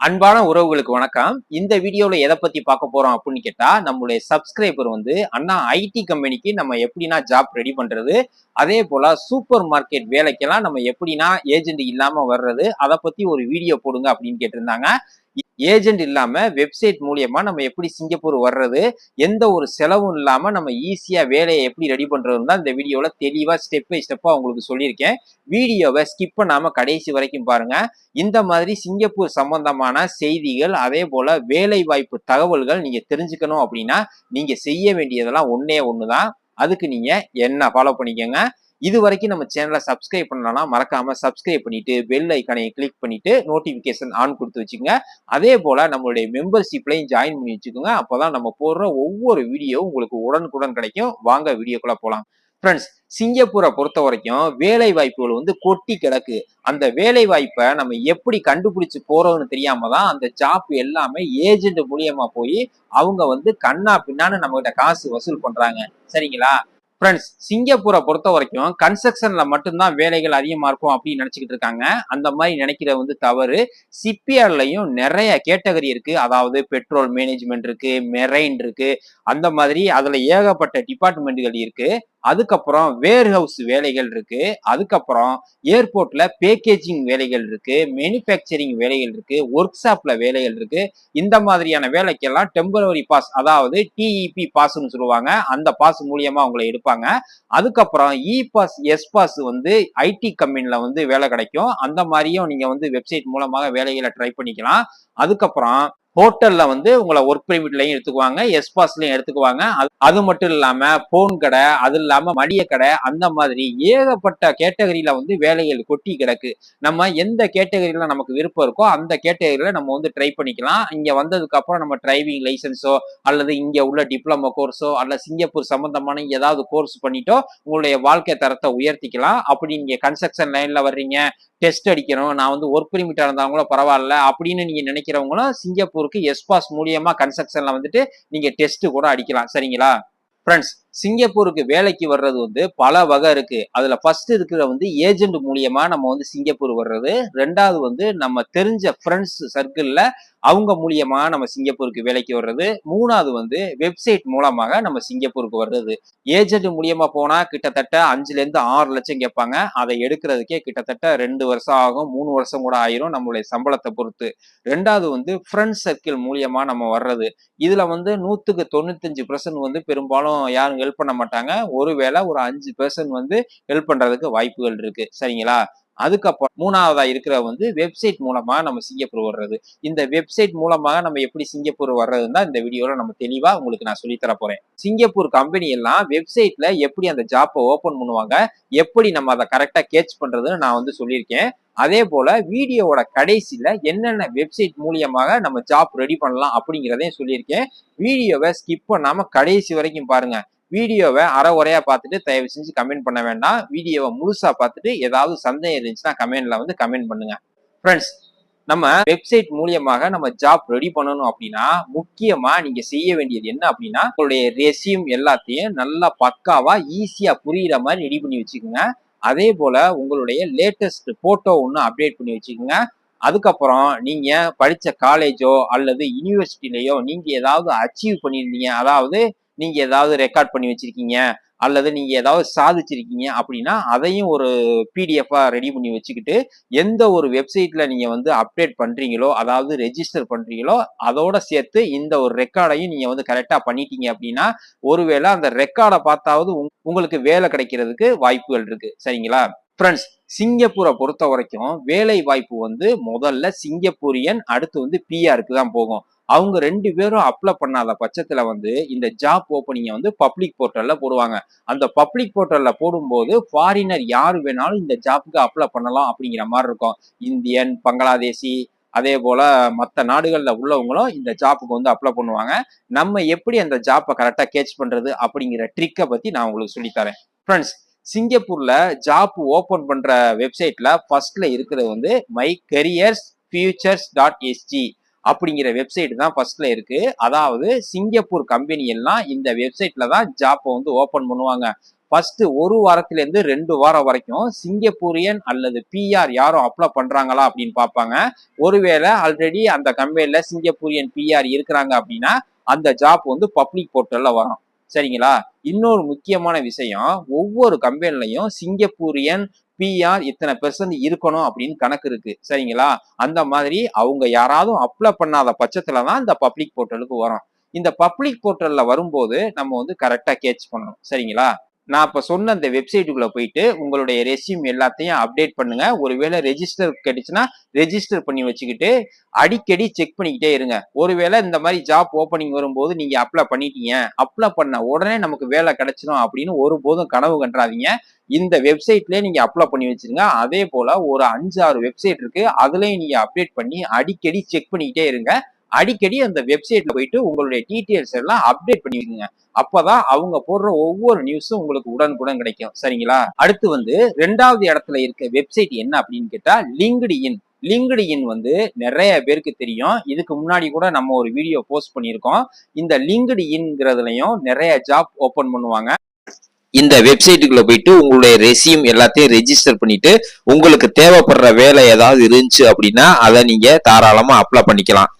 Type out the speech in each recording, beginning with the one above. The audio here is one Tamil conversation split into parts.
அன்பான உறவுகளுக்கு வணக்கம். இந்த வீடியோல எதை பத்தி பார்க்க போறோம் அப்படின்னு கேட்டா நம்மளுடைய சப்ஸ்கிரைபர் வந்து அண்ணா ஐடி கம்பெனிக்கு நம்ம எப்படின்னா ஜாப் ரெடி பண்றது அதே போல சூப்பர் மார்க்கெட் வேலைக்கெல்லாம் நம்ம எப்படின்னா ஏஜென்ட் இல்லாம வர்றது அதை பத்தி ஒரு வீடியோ போடுங்க அப்படின்னு கேட்டிருந்தாங்க. ஏஜென்ட் இல்லாம வெப்சைட் மூலியமா நம்ம எப்படி சிங்கப்பூர் வர்றது எந்த ஒரு செலவும் இல்லாம நம்ம ஈஸியா வேலையை எப்படி ரெடி பண்றதுன்னு தான் இந்த வீடியோல தெளிவா ஸ்டெப் பை ஸ்டெப்பா உங்களுக்கு சொல்லியிருக்கேன். வீடியோவை ஸ்கிப் பண்ணாம கடைசி வரைக்கும் பாருங்க. இந்த மாதிரி சிங்கப்பூர் சம்பந்தமான செய்திகள் அதே போல வேலை வாய்ப்பு தகவல்கள் நீங்க தெரிஞ்சுக்கணும் அப்படின்னா நீங்க செய்ய வேண்டியதெல்லாம் ஒன்னே ஒண்ணுதான். அதுக்கு நீங்க என்ன ஃபாலோ பண்ணிக்கோங்க. இது வரைக்கும் நம்ம சேனலை சப்ஸ்கிரைப் பண்ணலன்னா மறக்காம சப்ஸ்கிரைப் பண்ணிட்டு பெல் ஐக்கானையை கிளிக் பண்ணிட்டு நோட்டிபிகேஷன் ஆன் கொடுத்து வச்சுக்கோங்க. அதே போல நம்மளுடைய மெம்பர்ஷிப்லையும் ஜாயின் பண்ணி வச்சுக்கோங்க. அப்போதான் நம்ம போடுற ஒவ்வொரு வீடியோ உங்களுக்கு உடனுக்குடன் கிடைக்கும். வாங்க வீடியோக்குள்ள போகலாம் ஃப்ரெண்ட்ஸ் சிங்கப்பூரை பொறுத்த வரைக்கும் வேலை வாய்ப்புகள் வந்து கொட்டி கிடக்கு. அந்த வேலை வாய்ப்பை நம்ம எப்படி கண்டுபிடிச்சு போறோம்னு தெரியாம தான் அந்த ஜாப் எல்லாமே ஏஜென்ட் மூலியமா போய் அவங்க வந்து கண்ணா பின்னான்னு நம்மகிட்ட காசு வசூல் பண்றாங்க. சரிங்களா? ஃப்ரெண்ட்ஸ் சிங்கப்பூரை பொறுத்த வரைக்கும் கன்ஸ்ட்ரக்ஷன்ல மட்டும்தான் வேலைகள் அதிகமா இருக்கும் அப்படின்னு நினைச்சுக்கிட்டு இருக்காங்க. அந்த மாதிரி நினைக்கிற வந்து தவறு. சிப்பியார்லையும் நிறைய கேட்டகரி இருக்கு. அதாவது பெட்ரோல் மேனேஜ்மெண்ட் இருக்கு மெரைன் இருக்கு. அந்த மாதிரி அதுல ஏகப்பட்ட டிபார்ட்மெண்ட்டுகள் இருக்கு. அதுக்கப்புறம் வேர் ஹவுஸ் வேலைகள் இருக்கு. அதுக்கப்புறம் ஏர்போர்ட்ல பேக்கேஜிங் வேலைகள் இருக்கு. மேனுஃபேக்சரிங் வேலைகள் இருக்கு. ஒர்க் ஷாப்ல வேலைகள் இருக்கு. இந்த மாதிரியான வேலைக்கெல்லாம் டெம்பரவரி பாஸ் அதாவது டிஇபி பாஸ்ன்னு சொல்லுவாங்க. அந்த பாஸ் மூலியமா அவங்களை எடுப்பாங்க. அதுக்கப்புறம் இ பாஸ் எஸ் பாஸ் வந்து ஐடி கம்பெனில வந்து வேலை கிடைக்கும். அந்த மாதிரியும் நீங்க வந்து வெப்சைட் மூலமாக வேலைகளை ட்ரை பண்ணிக்கலாம். அதுக்கப்புறம் ஹோட்டல்ல வந்து உங்களை ஒர்க் பெர்மிட்லையும் எடுத்துக்குவாங்க எஸ்பாஸ்லயும் எடுத்துக்குவாங்க. அது மட்டும் இல்லாம போன் கடை அது இல்லாம மளிகை கடை அந்த மாதிரி ஏகப்பட்ட கேட்டகரியில வந்து வேலைகள் கொட்டி கிடக்கு. நம்ம எந்த கேட்டகரியில நமக்கு விருப்பம் இருக்கோ அந்த கேட்டகரியில நம்ம வந்து ட்ரை பண்ணிக்கலாம். இங்க வந்ததுக்கு அப்புறம் நம்ம டிரைவிங் லைசன்ஸோ அல்லது இங்க உள்ள டிப்ளமோ கோர்ஸோ அல்ல சிங்கப்பூர் சம்பந்தமான ஏதாவது கோர்ஸ் பண்ணிட்டோ உங்களுடைய வாழ்க்கை தரத்தை உயர்த்திக்கலாம். அப்படி நீங்க கன்ஸ்ட்ரக்ஷன் லைன்ல வர்றீங்க டெஸ்ட் அடிக்கணும். நான் வந்து ஒர்க் பெர்மிட்டா இருந்தாலும் பரவாயில்ல. அப்படின்னு நீங்க நினைக்கிறவங்களும் சிங்கப்பூருக்கு எஸ் பாஸ் மூலியமா கன்ஸ்ட்ரக்ஷன்ல வந்துட்டு நீங்க டெஸ்ட் கூட அடிக்கலாம். சரிங்களா? ஃப்ரெண்ட்ஸ் சிங்கப்பூருக்கு வேலைக்கு வர்றது வந்து பல வகை இருக்கு. அதுல ஃபர்ஸ்ட் இருக்கிற வந்து ஏஜென்ட் மூலியமா நம்ம வந்து சிங்கப்பூர் வர்றது. ரெண்டாவது வந்து நம்ம தெரிஞ்ச ஃப்ரெண்ட்ஸ் சர்க்கிள்ல அவங்க மூலியமா நம்ம சிங்கப்பூருக்கு வேலைக்கு வர்றது. மூணாவது வந்து வெப்சைட் மூலமாக நம்ம சிங்கப்பூருக்கு வர்றது. ஏஜென்ட் மூலியமா போனா கிட்டத்தட்ட அஞ்சுல இருந்து ஆறு லட்சம் கேட்பாங்க. அதை எடுக்கிறதுக்கே கிட்டத்தட்ட ரெண்டு வருஷம் ஆகும். மூணு வருஷம் கூட ஆயிரும் நம்மளுடைய சம்பளத்தை பொறுத்து. ரெண்டாவது வந்து ஃப்ரெண்ட்ஸ் சர்க்கிள் மூலியமா நம்ம வர்றது. இதுல வந்து நூத்துக்கு தொண்ணூத்தஞ்சு பர்சன்ட் வந்து பெரும்பாலும் யாரும் ஹெல்ப் பண்ண மாட்டாங்க. ஒருவேளை ஒரு அஞ்சு பெர்சன்ட் வந்து ஹெல்ப் பண்றதுக்கு வாய்ப்புகள் இருக்கு. சரிங்களா? அதுக்கப்புறம் மூணாவதா இருக்கிற வந்து வெப்சைட் மூலமாக நம்ம சிங்கப்பூர் வர்றது. இந்த வெப்சைட் மூலமாக நம்ம எப்படி சிங்கப்பூர் வர்றதுன்னு தான் இந்த வீடியோல நம்ம தெளிவா உங்களுக்கு நான் சொல்லித்தர போறேன். சிங்கப்பூர் கம்பெனி எல்லாம் வெப்சைட்ல எப்படி அந்த ஜாப்பை ஓபன் பண்ணுவாங்க எப்படி நம்ம அதை கரெக்டா கேட்ச் பண்றதுன்னு நான் வந்து சொல்லியிருக்கேன். அதே போல வீடியோவோட கடைசியில என்னென்ன வெப்சைட் மூலியமாக நம்ம ஜாப் ரெடி பண்ணலாம் அப்படிங்கிறதையும் சொல்லியிருக்கேன். வீடியோவை ஸ்கிப் பண்ணாம கடைசி வரைக்கும் பாருங்க. வீடியோவை அரை உரையா பார்த்துட்டு தயவு செஞ்சு கமெண்ட் பண்ண வேண்டாம். வீடியோவை முழுசா பார்த்துட்டு ஏதாவது சந்தேகம் இருந்துச்சுன்னா கமெண்ட்ல வந்து கமெண்ட் பண்ணுங்க. ஃப்ரெண்ட்ஸ் நம்ம வெப்சைட் மூலியமாக நம்ம ஜாப் ரெடி பண்ணணும் அப்படின்னா முக்கியமா நீங்க செய்ய வேண்டியது என்ன அப்படின்னா உங்களுடைய ரெசியூம் எல்லாத்தையும் நல்லா பக்காவா ஈஸியா புரியுற மாதிரி ரெடி பண்ணி வச்சுக்கோங்க. அதே போல உங்களுடைய லேட்டஸ்ட் போட்டோ ஒன்று அப்டேட் பண்ணி வச்சுக்கோங்க. அதுக்கப்புறம் நீங்க படிச்ச காலேஜோ அல்லது யூனிவர்சிட்டிலேயோ நீங்க ஏதாவது அச்சீவ் பண்ணியிருந்தீங்க. அதாவது நீங்க ஏதாவது ரெக்கார்ட் பண்ணி வச்சிருக்கீங்க அல்லது நீங்க ஏதாவது சாதிச்சிருக்கீங்க அப்படின்னா அதையும் ஒரு பிடிஎஃபா ரெடி பண்ணி வச்சுக்கிட்டு எந்த ஒரு வெப்சைட்ல நீங்க வந்து அப்டேட் பண்றீங்களோ அதாவது ரெஜிஸ்டர் பண்றீங்களோ அதோட சேர்த்து இந்த ஒரு ரெக்கார்டையும் நீங்க வந்து கரெக்டா பண்ணிட்டீங்க அப்படின்னா ஒருவேளை அந்த ரெக்கார்டை பார்த்தாவது உங்களுக்கு வேலை கிடைக்கிறதுக்கு வாய்ப்புகள் இருக்கு. சரிங்களா? ஃப்ரெண்ட்ஸ் சிங்கப்பூரை பொறுத்த வரைக்கும் வேலை வாய்ப்பு வந்து முதல்ல சிங்கப்பூரியன் அடுத்து வந்து பிஆருக்கு தான் போகும். அவங்க ரெண்டு பேரும் அப்ளை பண்ணாத பட்சத்துல வந்து இந்த ஜாப் ஓப்பனிங்கை வந்து பப்ளிக் போர்ட்டல்ல போடுவாங்க. அந்த பப்ளிக் போர்ட்டல்ல போடும்போது ஃபாரினர் யார் வேணாலும் இந்த ஜாப்புக்கு அப்ளை பண்ணலாம் அப்படிங்கிற மாதிரி இருக்கும். இந்தியன் பங்களாதேசி அதே போல மற்ற நாடுகளில் உள்ளவங்களும் இந்த ஜாப்புக்கு வந்து அப்ளை பண்ணுவாங்க. நம்ம எப்படி அந்த ஜாப்பை கரெக்டாக கேட்ச் பண்ணுறது அப்படிங்கிற ட்ரிக்கை பற்றி நான் உங்களுக்கு சொல்லித்தரேன். ஃப்ரெண்ட்ஸ் சிங்கப்பூரில் ஜாப் ஓப்பன் பண்ணுற வெப்சைட்டில் ஃபர்ஸ்ட்ல இருக்கிறது வந்து my careers futures dot SG அப்படிங்கிற வெப்சைட் தான் ஃபர்ஸ்ட்ல இருக்கு. அதாவது சிங்கப்பூர் கம்பெனி எல்லாம் இந்த வெப்சைட்ல தான் ஜாப்பை வந்து ஓபன் பண்ணுவாங்க. ஃபர்ஸ்ட் ஒரு வாரத்துல இருந்து ரெண்டு வாரம் வரைக்கும் சிங்கப்பூரியன் அல்லது பிஆர் யாரும் அப்ளை பண்றாங்களா அப்படின்னு பார்ப்பாங்க. ஒருவேளை ஆல்ரெடி அந்த கம்பெனில சிங்கப்பூரியன் பிஆர் இருக்கிறாங்க அப்படின்னா அந்த ஜாப் வந்து பப்ளிக் போர்ட்டல்ல வரும். சரிங்களா? இன்னொரு முக்கியமான விஷயம் ஒவ்வொரு கம்பெனிலையும் சிங்கப்பூரியன் பிஆர் இத்தனை பெர்சன்ட் இருக்கணும் அப்படின்னு கணக்கு இருக்கு. சரிங்களா? அந்த மாதிரி அவங்க யாராவது அப்ளை பண்ணாத பட்சத்துல தான் இந்த பப்ளிக் போர்ட்டலுக்கு வரும் இந்த பப்ளிக் போர்ட்டல்ல வரும்போது நம்ம வந்து கரெக்டா கேட்ச் பண்ணணும். சரிங்களா? நான் இப்போ சொன்ன அந்த வெப்சைட்டுக்குள்ளே போயிட்டு உங்களுடைய ரெஸ்யூம் எல்லாத்தையும் அப்டேட் பண்ணுங்க. ஒருவேளை ரெஜிஸ்டர் கிடைச்சுன்னா ரெஜிஸ்டர் பண்ணி வச்சுக்கிட்டு அடிக்கடி செக் பண்ணிக்கிட்டே இருங்க. ஒருவேளை இந்த மாதிரி ஜாப் ஓப்பனிங் வரும்போது நீங்கள் அப்ளை பண்ணிட்டீங்க. அப்ளை பண்ண உடனே நமக்கு வேலை கிடைச்சிடும் அப்படின்னு ஒருபோதும் கனவு கண்டாதீங்க. இந்த வெப்சைட்லேயே நீங்கள் அப்ளை பண்ணி வச்சிருங்க. அதே போல் ஒரு அஞ்சு ஆறு வெப்சைட் இருக்குது அதுலேயும் நீங்கள் அப்டேட் பண்ணி அடிக்கடி செக் பண்ணிக்கிட்டே இருங்க. அடிக்கடி அந்த வெப்சைட்ல போயிட்டு உங்களுடைய டீட்டெயில்ஸ் எல்லாம் அப்டேட் பண்ணிக்கோங்க அப்பதான் அவங்க போடுற ஒவ்வொரு நியூஸும் உங்களுக்கு உடனுக்குடன் கிடைக்கும். சரிங்களா? அடுத்து வந்து ரெண்டாவது இடத்துல இருக்க வெப்சைட் என்ன அப்படின்னு கேட்டா லிங்க்டு இன் லிங்க்டு இன் வந்து நிறைய பேருக்கு தெரியும். இதுக்கு முன்னாடி கூட நம்ம ஒரு வீடியோ போஸ்ட் பண்ணியிருக்கோம். இந்த லிங்க்டு இன்ங்கிறதுலையும் நிறைய ஜாப் ஓப்பன் பண்ணுவாங்க. இந்த வெப்சைட்டுக்குள்ள போயிட்டு உங்களுடைய ரெசியூம் எல்லாத்தையும் ரெஜிஸ்டர் பண்ணிட்டு உங்களுக்கு தேவைப்படுற வேலை ஏதாவது இருந்துச்சு அப்படின்னா அதை நீங்க தாராளமா அப்ளை பண்ணிக்கலாம்.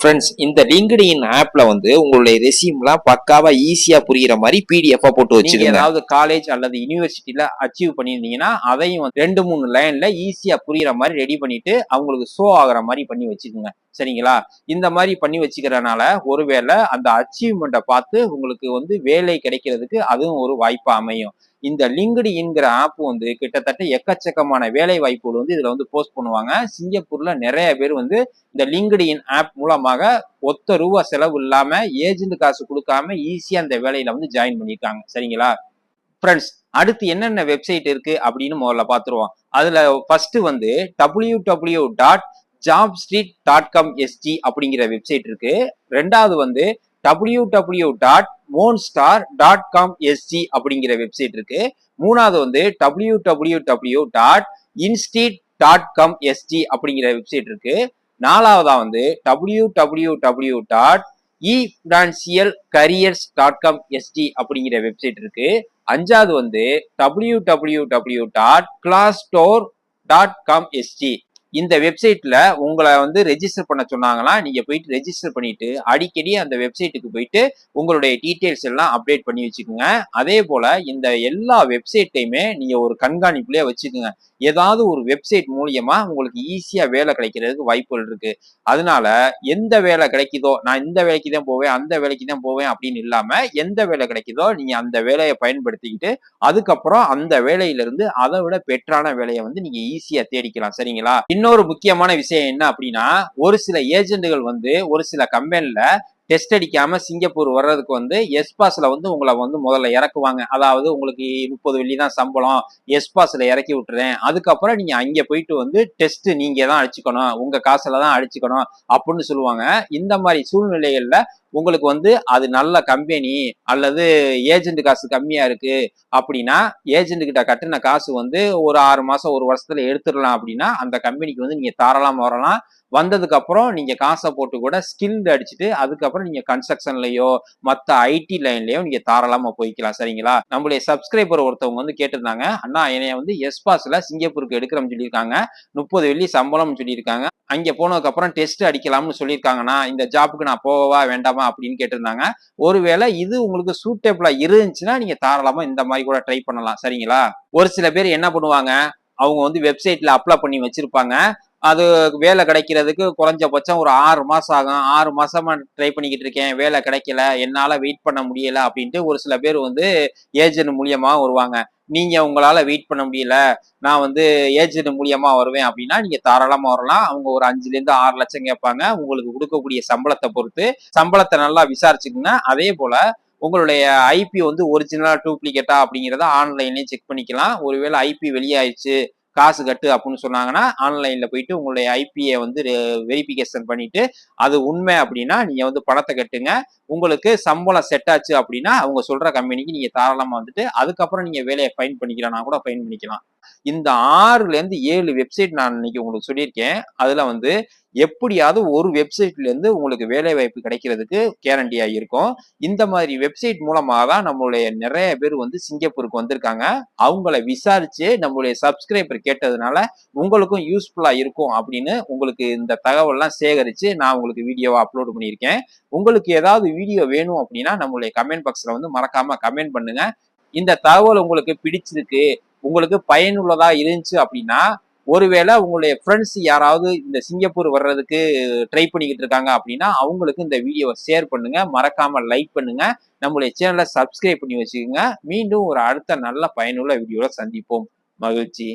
ஃப்ரெண்ட்ஸ் இந்த லிங்க்டு இன் ஆப்ல வந்து உங்களுடைய ரெசியூம்லாம் பக்காவா ஈஸியா புரியுற மாதிரி பிடிஎஃப் போட்டு வச்சுக்கோங்க ஏதாவது காலேஜ் அல்லது யூனிவர்சிட்டியில அச்சீவ் பண்ணியிருந்தீங்கன்னா அதையும் ரெண்டு மூணு லைன்ல ஈஸியா புரியுற மாதிரி ரெடி பண்ணிட்டு அவங்களுக்கு ஷோ ஆகுற மாதிரி பண்ணி வச்சுக்கோங்க சரிங்களா? இந்த மாதிரி பண்ணி வச்சுக்கிறனால ஒருவேளை அந்த அச்சீவ்மெண்ட்டை பார்த்து உங்களுக்கு வந்து வேலை கிடைக்கிறதுக்கு அதுவும் ஒரு வாய்ப்பாக அமையும். இந்த லிங்க்டு இன்கிற ஆப் வந்து கிட்டத்தட்ட எக்கச்சக்கமான வேலை வாய்ப்புகள் வந்து இதுல வந்து போஸ்ட் பண்ணுவாங்க. சிங்கப்பூர்ல நிறைய பேர் வந்து இந்த லிங்க்டு இன் ஆப் மூலமாக ஒத்த ரூபா செலவு இல்லாம ஏஜென்ட் காசு கொடுக்காம ஈஸியா அந்த வேலையில வந்து ஜாயின் பண்ணியிருக்காங்க சரிங்களா? ஃப்ரெண்ட்ஸ் அடுத்து என்னென்ன வெப்சைட் இருக்கு அப்படின்னு முதல்ல பார்த்துருவோம். அதுல ஃபர்ஸ்ட் வந்து W W dot job street dot com SG அப்படிங்கிற வெப்சைட் இருக்கு. ரெண்டாவது வந்து W W dot monster dot com SG அப்படிங்கிற வெப்சைட் இருக்கு. மூணாவது வந்து W W W dot indeed dot com SG அப்படிங்கிற வெப்சைட் இருக்கு. நாலாவதா வந்து W W W dot e financial careers dot com SG அப்படிங்கிற வெப்சைட் இருக்கு. அஞ்சாவது வந்து W W W dot glassdoor dot com SG இந்த வெப்சைட்ல உங்களை வந்து ரெஜிஸ்டர் பண்ண சொன்னாங்கன்னா நீங்க போயிட்டு ரெஜிஸ்டர் பண்ணிட்டு அடிக்கடி அந்த வெப்சைட்டுக்கு போயிட்டு உங்களுடைய டீட்டெயில்ஸ் எல்லாம் அப்டேட் பண்ணி வச்சுக்கோங்க. அதே போல இந்த எல்லா வெப்சைட்டையுமே நீங்க ஒரு கண்காணிப்புலயே வச்சுக்கோங்க. ஏதாவது ஒரு வெப்சைட் மூலியமா உங்களுக்கு ஈஸியா வேலை கிடைக்கிறதுக்கு வாய்ப்புகள் இருக்கு. அதனால எந்த வேலை கிடைக்குதோ நான் இந்த வேலைக்கு தான் போவேன் அந்த வேலைக்கு தான் போவேன் அப்படின்னு இல்லாம எந்த வேலை கிடைக்குதோ நீங்க அந்த வேலையை பயன்படுத்திக்கிட்டு அதுக்கப்புறம் அந்த வேலையிலிருந்து அதை விட பெற்றான வேலையை வந்து நீங்க ஈஸியா தேடிக்கலாம். சரிங்களா? இன்னொரு முக்கியமான விஷயம் என்ன அப்படின்னா ஒரு சில ஏஜென்ட்டுகள் வந்து ஒரு சில கம்பெனில டெஸ்ட் அடிக்காம சிங்கப்பூர் வர்றதுக்கு வந்து எஸ்பாஸ்ல வந்து உங்களை வந்து முதல்ல இறக்குவாங்க. அதாவது உங்களுக்கு முப்பது வெள்ளி தான் சம்பளம் எஸ்பாஸ்ல இறக்கி விட்டுறேன். அதுக்கப்புறம் நீங்க அங்க போயிட்டு வந்து டெஸ்ட் நீங்க தான் அடிச்சுக்கணும் உங்க காசுல தான் அடிச்சுக்கணும் அப்படின்னு சொல்லுவாங்க. இந்த மாதிரி சூழ்நிலைகள்ல உங்களுக்கு வந்து அது நல்ல கம்பெனி அல்லது ஏஜென்ட் காசு கம்மியா இருக்கு அப்படின்னா ஏஜென்ட் கிட்ட கட்டின காசு வந்து ஒரு ஆறு மாசம் ஒரு வருஷத்துல எடுத்துடலாம் அப்படின்னா அந்த கம்பெனிக்கு வந்து நீங்க தாராளமா வரலாம். வந்ததுக்கு அப்புறம் நீங்க காசை போட்டு கூட ஸ்கில்டு அடிச்சுட்டு அதுக்கப்புறம் நீங்க கன்ஸ்ட்ரக்ஷன்லயோ மற்ற ஐடி லைன்லயோ நீங்க தாராளமா போய்க்கலாம். சரிங்களா? நம்மளுடைய சப்ஸ்கிரைபர் ஒருத்தவங்க வந்து கேட்டிருந்தாங்க அண்ணா என்னைய வந்து எஸ்பாஸ்ல சிங்கப்பூருக்கு எடுக்கிறோம்னு சொல்லியிருக்காங்க. முப்பது வெள்ளி சம்பளம்னு சொல்லியிருக்காங்க. அங்க போனதுக்கு அப்புறம் டெஸ்ட் அடிக்கலாம்னு சொல்லியிருக்காங்கண்ணா. இந்த ஜாப்புக்கு நான் போகவா வேண்டாமா? அப்படின்னு கேட்டிருந்தாங்க. ஒருவேளை இது உங்களுக்கு சூட்டபிளா இருந்துச்சுன்னா நீங்க தாராளமா இந்த மாதிரி கூட ட்ரை பண்ணலாம். சரிங்களா? ஒரு சில பேர் என்ன பண்ணுவாங்க? அவங்க வந்து வெப்சைட்ல அப்ளை பண்ணி வச்சிருப்பாங்க. அது வேலை கிடைக்கிறதுக்கு குறைஞ்சபட்சம் ஒரு ஆறு மாசம் ஆகும். ஆறு மாசமா ட்ரை பண்ணிக்கிட்டு இருக்கேன். வேலை கிடைக்கல. என்னால வெயிட் பண்ண முடியல அப்படின்ட்டு ஒரு சில பேர் வந்து ஏஜென்ட் மூலியமா வருவாங்க. நீங்க உங்களால வெயிட் பண்ண முடியல. நான் வந்து ஏஜென்ட் மூலியமா வருவேன் அப்படின்னா நீங்க தாராளமா வரலாம். அவங்க ஒரு அஞ்சுல இருந்து ஆறு லட்சம் கேட்பாங்க. உங்களுக்கு கொடுக்கக்கூடிய சம்பளத்தை பொறுத்து சம்பளத்தை நல்லா விசாரிச்சுக்கோங்க. அதே போல உங்களுடைய ஐபி வந்து ஒரிஜினலா டூப்ளிகேட்டா அப்படிங்கிறத ஆன்லைன்லயே செக் பண்ணிக்கலாம். ஒருவேளை ஐபி வெளியாயிடுச்சு. காசு கட்டு அப்படின்னு சொன்னாங்கன்னா ஆன்லைன்ல போயிட்டு உங்களுடைய ஐபியை வந்து வெரிஃபிகேஷன் பண்ணிட்டு அது உண்மை அப்படின்னா நீங்க வந்து பணத்தை கட்டுங்க. உங்களுக்கு சம்பளம் செட் ஆச்சு அப்படின்னா அவங்க சொல்ற கம்பெனிக்கு நீங்க தாராளமா வந்துட்டு அதுக்கப்புறம் நீங்க வேலையை ஃபைன் பண்ணிக்கிறனா கூட ஃபைன் பண்ணிக்கலாம். இந்த ஆறுலேருந்து ஏழு வெப்சைட் நான் இன்னைக்கு உங்களுக்கு சொல்லியிருக்கேன். அதில் வந்து எப்படியாவது ஒரு வெப்சைட்லேருந்து உங்களுக்கு வேலை வாய்ப்பு கிடைக்கிறதுக்கு கேரண்டியாக இருக்கும். இந்த மாதிரி வெப்சைட் மூலமாக தான் நம்மளுடைய நிறைய பேர் வந்து சிங்கப்பூருக்கு வந்திருக்காங்க. அவங்கள விசாரித்து நம்மளுடைய சப்ஸ்கிரைபர் கேட்டதுனால உங்களுக்கும் யூஸ்ஃபுல்லாக இருக்கும் அப்படின்னு உங்களுக்கு இந்த தகவல்லாம் சேகரித்து நான் உங்களுக்கு வீடியோவை அப்லோட் பண்ணியிருக்கேன். உங்களுக்கு ஏதாவது வீடியோ வேணும் அப்படின்னா நம்மளுடைய கமெண்ட் பாக்ஸில் வந்து மறக்காமல் கமெண்ட் பண்ணுங்கள் இந்த தகவல் உங்களுக்கு பிடிச்சிருக்கு உங்களுக்கு பயனுள்ளதா இருந்துச்சு அப்படின்னா ஒருவேளை உங்களுடைய ஃப்ரெண்ட்ஸ் யாராவது இந்த சிங்கப்பூர் வர்றதுக்கு ட்ரை பண்ணிக்கிட்டு இருக்காங்க அப்படின்னா அவங்களுக்கு இந்த வீடியோவை ஷேர் பண்ணுங்க. மறக்காம லைக் பண்ணுங்க. நம்மளுடைய சேனலை சப்ஸ்கிரைப் பண்ணி வச்சுக்கோங்க. மீண்டும் ஒரு அடுத்த நல்ல பயனுள்ள வீடியோவில் சந்திப்போம். மகிழ்ச்சி.